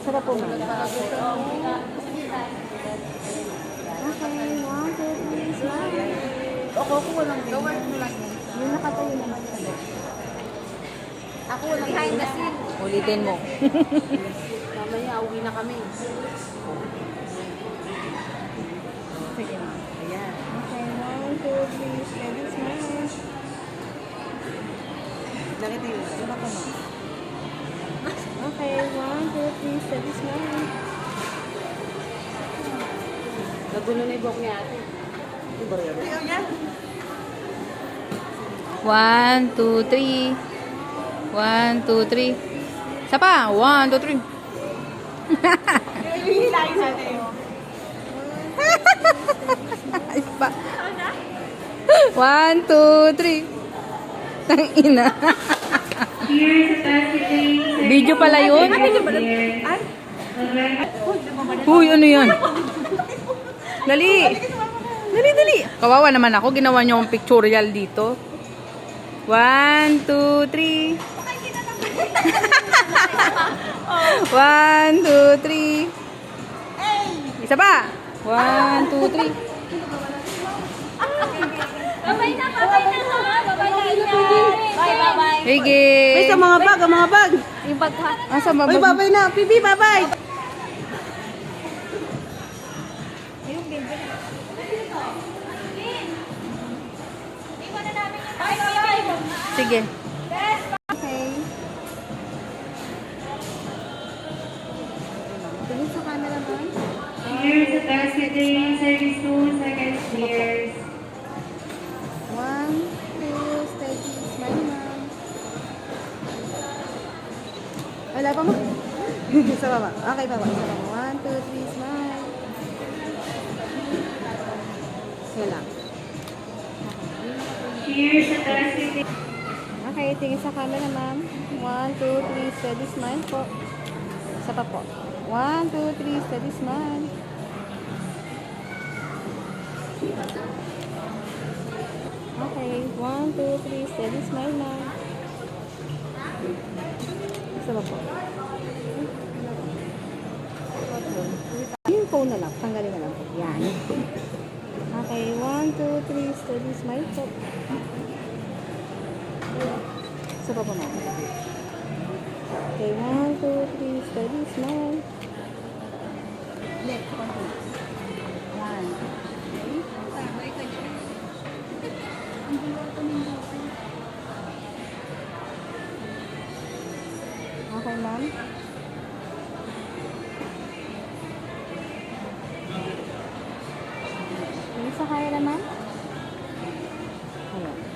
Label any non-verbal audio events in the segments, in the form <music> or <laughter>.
Sarap po, ma'am. Okay, one, two, three, smile. Ako, ako walang yun. Yung nakatayo naman. Ako walang Behind the scene. Ulitin mo. <laughs> Mamaya, uwi na kami. Sige na. Ayan. Okay, one, two, three, steady smile. Nakita yun. Iba ko na. Okay, one, two, three, steady smile. Nagulo na yung buhok niya ate. One, two, three. One, two, three. Isa pa. One, two, three. Hihilahin natin. <laughs> Isa pa. One, two, three. <laughs> Video pala yun? Uy, ano yan? Dali. Dali, dali. Kawawa naman ako. Ginawa niyo akong pictorial dito. One, two, three. <laughs> One, two, three. Isa pa. One, two, three. Babay na, babay na. Babay na. Bye, bye, bye. Sige. May sa mga bag, mga bag. Yung bag ha. Asa ba? Uy, babay na. Pipi, babay. Bye, bye. Sige. Okay. Tingin sa camera, ma'am. Cheers at Basketing, Wala pa mo. Sa baba. Okay, baba. Isa lang. One, two, three, smile. Sige lang. Cheers. Okay, tingin sa camera, ma'am. One, two, three, steady smile po. Isa pa po. One, two, three, steady smile. Okay, one, two, three, steady smile, ma'am. Pa po. Yung phone na lang, tanggalin na lang po. Yan. Okay, one, two, three, steady smile po. Pa po, ma'am. Okay, one, two, three, steady smile. Okay, ma'am. Sa kaya naman?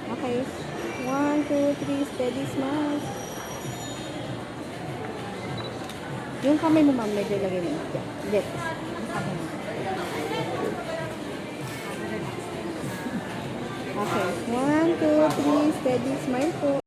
Okay. One, two, three, steady smile. Yung kamay mo, ma'am, medyo lagay mo. Kamay mo. Okay. One, two, three, steady smile po.